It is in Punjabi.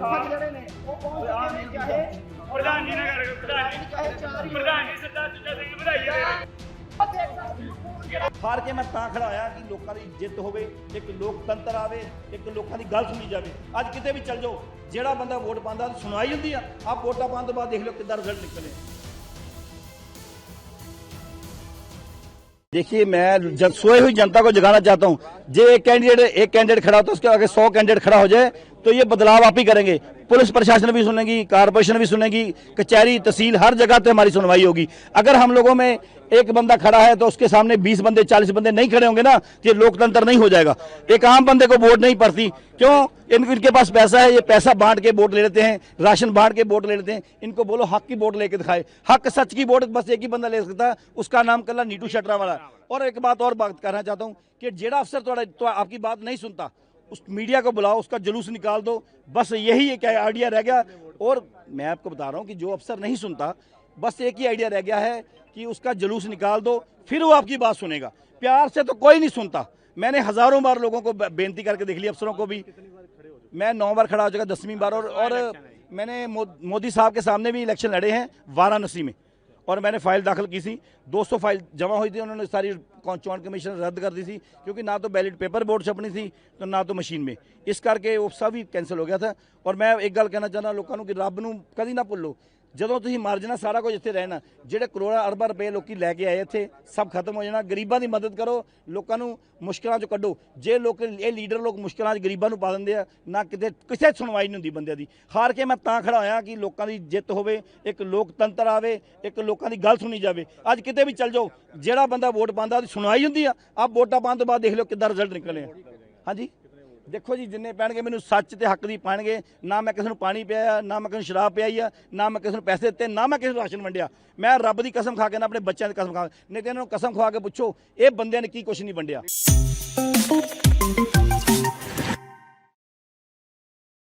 ਪੰਜ ਜਿਹੜੇ ਨੇ ਉਹ ਪਹੁੰਚ ਚੁੱਕੇ ਨੇ ਚਾਹੇ ਪ੍ਰਧਾਨ ਜੀ ਨੇ ਕਰ ਪ੍ਰਧਾਨ ਜੀ ਚਾਹੇ ਚਾਰ ਹੀ ਪ੍ਰਧਾਨ ਜੀ ਸਰਦਾਰ ਸੁੱਚਾ ਸਿੰਘ ਵਧਾਈ ਦੇ ਰਹੇ ਹਾਰ ਕੇ ਮੈਂ ਤਾਂ ਖੜਾ ਹੋਇਆ ਕਿ ਲੋਕਾਂ ਦੀ ਜਿੱਤ ਹੋਵੇ ਇੱਕ ਲੋਕਤੰਤਰ ਆਵੇ ਇੱਕ ਲੋਕਾਂ ਦੀ ਗੱਲ ਸੁਣੀ ਜਾਵੇ ਅੱਜ ਕਿਤੇ ਵੀ ਚੱਲ ਜਾਓ ਜਿਹੜਾ ਬੰਦਾ ਵੋਟ ਪਾਉਂਦਾ ਉਹਦੀ ਸੁਣਵਾਈ ਹੁੰਦੀ ਆ ਆਪ ਵੋਟਾਂ ਪਾਉਣ ਤੋਂ ਬਾਅਦ ਦੇਖ ਲਓ ਕਿੱਦਾਂ ਰਿਜ਼ਲਟ ਨਿਕਲੇ देखिए मैं जन, सोई हुई जनता को जगाना चाहता हूँ जो एक कैंडिडेट एक कैंडिडेट खड़ा होता है उसके आगे सौ कैंडिडेट खड़ा हो जाए तो ये बदलाव आप ही करेंगे। पुलिस प्रशासन भी सुनेगी, कारपोरेशन भी सुनेगी, कचहरी, तहसील, हर जगह पे हमारी सुनवाई होगी। अगर हम लोगों में एक बंदा खड़ा है तो उसके सामने 20 बंदे 40 बंदे नहीं खड़े होंगे ना तो ये लोकतंत्र नहीं हो जाएगा। एक आम बंदे को वोट नहीं पड़ती। क्यों? इन, इनके पास पैसा है, ये पैसा बांट के वोट ले लेते हैं, राशन बांट के वोट ले लेते हैं। इनको बोलो, हक की वोट लेके दिखाए। हक सच की वोट, बस एक ही बंदा ले सकता है, उसका नाम कला नीटू शटरा वाला। और एक बात और बात करना चाहता हूँ कि जेड़ा अफसर थोड़ा तो आपकी बात नहीं सुनता। उस मीडिया को बुलाओ, उसका जुलूस निकाल दो। बस यही एक आइडिया रह गया। और मैं आपको बता रहा हूँ कि जो अफसर नहीं सुनता, बस एक ही आइडिया रह गया है कि उसका जुलूस निकाल दो, फिर वो आपकी बात सुनेगा। प्यार से तो कोई नहीं सुनता। मैंने हज़ारों बार लोगों को बेनती करके देख ली, अफसरों को भी। मैं नौ बार खड़ा हो चुका दसवीं बार। और और मैंने मोदी साहब के सामने भी इलेक्शन लड़े हैं, वाराणसी में। और मैंने फाइल दाखिल की थी 200 फाइल जमा हुई थी उन्होंने सारी चौन कमीशन रद्द कर दी थी क्योंकि ना तो बैलेट पेपर बोर्ड छपनी थी तो ना तो मशीन में ਇਸ ਕਰਕੇ ਉਹ ਸਭ ਹੀ ਕੈਂਸਲ ਹੋ ਗਿਆ था ਔਰ ਮੈਂ ਇੱਕ ਗੱਲ ਕਹਿਣਾ ਚਾਹੁੰਦਾ ਲੋਕਾਂ ਨੂੰ ਕਿ ਰੱਬ ਨੂੰ ਕਦੀ ਨਾ ਭੁੱਲੋ ਜਦੋਂ ਤੁਸੀਂ ਮਰ ਜਾਣਾ, ਸਾਰਾ ਕੁਝ ਇੱਥੇ ਰਹਿਣਾ। ਜਿਹੜੇ ਕਰੋੜਾਂ ਅਰਬਾਂ ਰੁਪਏ ਲੋਕੀ ਲੈ ਕੇ ਆਏ ਇੱਥੇ, ਸਭ ਖਤਮ ਹੋ ਜਾਣਾ। ਗਰੀਬਾਂ ਦੀ ਮਦਦ ਕਰੋ, ਲੋਕਾਂ ਨੂੰ ਮੁਸ਼ਕਲਾਂ ਚੋਂ ਕੱਢੋ। ਜੇ ਲੋਕ, ਇਹ ਲੀਡਰ ਲੋਕ ਮੁਸ਼ਕਲਾਂ 'ਚ ਗਰੀਬਾਂ ਨੂੰ ਪਾ ਦਿੰਦੇ ਆ, ਨਾ ਕਿਤੇ, ਕਿਸੇ ਸੁਣਵਾਈ ਨਹੀਂ ਹੁੰਦੀ ਬੰਦਿਆਂ ਦੀ। ਹਾਰ ਕੇ ਮੈਂ ਤਾਂ ਖੜਾ ਹੋਇਆ ਕਿ ਲੋਕਾਂ ਦੀ ਜਿੱਤ ਹੋਵੇ, ਇੱਕ ਲੋਕਤੰਤਰ ਆਵੇ, ਇੱਕ ਲੋਕਾਂ ਦੀ ਗੱਲ ਸੁਣੀ ਜਾਵੇ। ਅੱਜ ਕਿਤੇ ਵੀ ਚੱਲ ਜਾਓ, ਜਿਹੜਾ ਬੰਦਾ ਵੋਟ ਪਾਉਂਦਾ, ਉਹਦੀ ਸੁਣਵਾਈ ਹੁੰਦੀ ਆ। ਆਪ ਵੋਟਾਂ ਪਾਉਣ ਤੋਂ ਬਾਅਦ ਦੇਖ ਲਓ ਕਿੱਦਾਂ ਰਿਜ਼ਲਟ ਨਿਕਲੇ ਹਾਂਜੀ? ਦੇਖੋ ਜੀ, ਜਿੰਨੇ ਪੈਣਗੇ ਮੈਨੂੰ ਸੱਚ ਤੇ ਹੱਕ ਦੀ ਪਾਣਗੇ। ਨਾ ਮੈਂ ਕਿਸੇ ਨੂੰ ਪਾਣੀ ਪਿਆ ਨਾ ਮੈਂ ਕਿਸੇ ਨੂੰ ਸ਼ਰਾਬ ਪਿਆਈ ਆ, ਨਾ ਮੈਂ ਕਿਸੇ ਨੂੰ ਪੈਸੇ ਦਿੱਤੇ, ਨਾ ਮੈਂ ਕਿਸੇ ਨੂੰ ਰਾਸ਼ਨ ਵੰਡਿਆ। ਮੈਂ ਰੱਬ ਦੀ ਕਸਮ ਖਾ ਕੇ ਨਾ, ਆਪਣੇ ਬੱਚਿਆਂ ਦੀ ਕਸਮ ਖਾ ਕੇ, ਨਹੀਂ ਤੇ ਇਹਨਾਂ ਨੂੰ ਕਸਮ ਖਵਾ ਕੇ ਪੁੱਛੋ, ਇਹ ਬੰਦਿਆਂ ਨੇ ਕੀ ਕੁਛ ਨਹੀਂ ਵੰਡਿਆ।